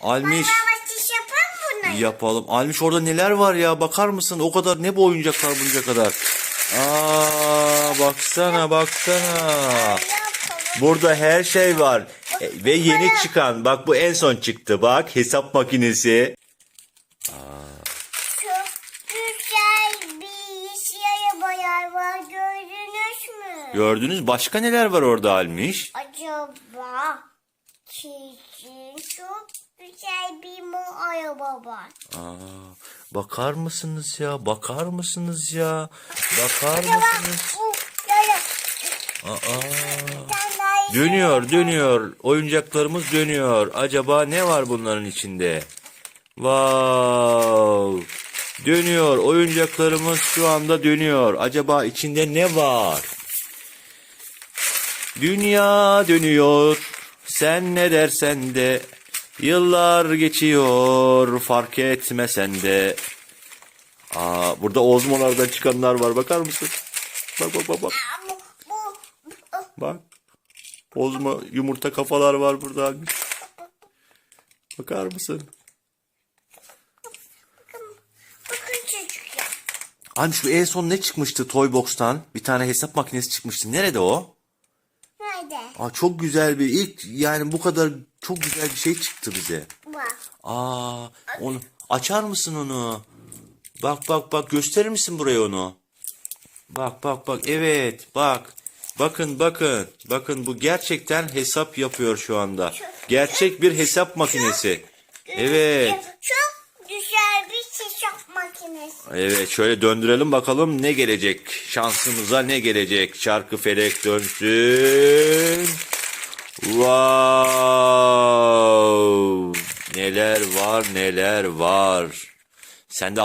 Almiş yapalım bunları. yapalım. Almiş orada neler var ya bakar mısın? O kadar ne bu oyuncaklar bunca kadar. Aa baksana baksana. Burada her şey var. E, ve yeni çıkan bak bu en son çıktı bak hesap makinesi. Çok güzel bir siyah boyar var gördünüz mü? Gördünüz başka neler var orada Almiş? Acaba çizim çok güzel bir mu araba var. Aa, bakar mısınız ya? Bakar mısınız ya? Bakar mısınız? Aa, dönüyor, dönüyor. Oyuncaklarımız dönüyor. Acaba ne var bunların içinde? Wow! Dönüyor. Oyuncaklarımız şu anda dönüyor. Acaba içinde ne var? Dünya dönüyor. Sen ne dersen de. Yıllar geçiyor. Fark etmesen de. Aa, burada ozmolardan çıkanlar var. Bakar mısın? Bak bak bak bak. Bak. Ozma yumurta kafalar var burada. Bakar mısın? Hani şu en son ne çıkmıştı Toybox'tan? Bir tane hesap makinesi çıkmıştı. Nerede o? Nerede? Aa çok güzel bir ilk yani bu kadar çok güzel bir şey çıktı bize. Bak. Aa onu açar mısın onu? Bak bak bak gösterir misin buraya onu? Bak bak bak evet bak. Bakın bakın bakın bu gerçekten hesap yapıyor şu anda. Gerçek bir hesap makinesi. Evet. Çok güzel bir çiçek makinesi. Evet şöyle döndürelim bakalım ne gelecek. Şansımıza ne gelecek. Çarkı felek dönsün. Wow. Neler var neler var. Sen de